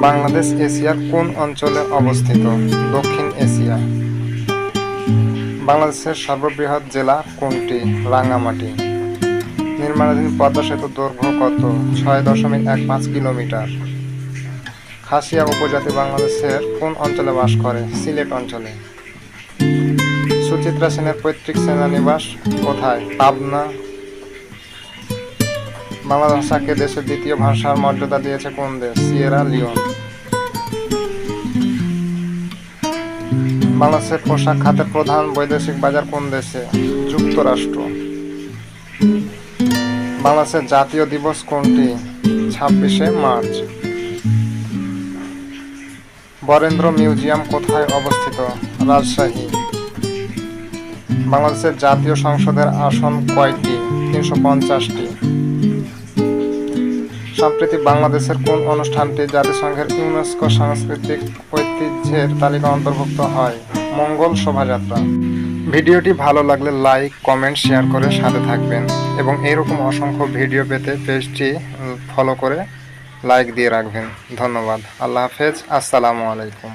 বাংলাদেশ এশিয়ার কোন অঞ্চলে অবস্থিত? দক্ষিণ এশিয়া। বাংলাদেশের সর্ববৃহৎ জেলা কোনটি? রাঙ্গামাটি। নির্মাণাধীন পদ্মা সেতুর দৈর্ঘ্য কত? ছয় দশমিক এক পাঁচ কিলোমিটার। খাসিয়া উপজাতি বাংলাদেশের কোন অঞ্চলে বাস করে? সিলেট অঞ্চলে। সুচিত্রা সেনের পৈতৃক সেনানিবাস কোথায়? পাবনা বাংলা ভাষাকে দেশের দ্বিতীয় ভাষার মর্যাদা দিয়েছে কোন দেশ? Sierra, Leone. বাংলাদেশের পোশাক খাতের প্রধান বৈদেশিক বাজার কোন দেশে? যুক্তরাষ্ট্র। বাংলাদেশের জাতীয় দিবস কোনটি? ছাব্বিশে মার্চ। বরেন্দ্র মিউজিয়াম কোথায় অবস্থিত? রাজশাহী। বাংলাদেশের জাতীয় সংসদের আসন কয়টি? তিনশো পঞ্চাশটি। সম্প্রতি বাংলাদেশের কোন অনুষ্ঠানটি জাতিসংঘের ইউনেস্কো সাংস্কৃতিক ঐতিহ্যের তালিকা অন্তর্ভুক্ত হয়? মঙ্গল শোভাযাত্রা। ভিডিওটি ভালো লাগলে লাইক, কমেন্ট, শেয়ার করে সাথে থাকবেন এবং এরকম অসংখ্য ভিডিও পেতে পেজটি ফলো করে লাইক দিয়ে রাখবেন। ধন্যবাদ। আল্লাহ হাফেজ। আসসালামু আলাইকুম।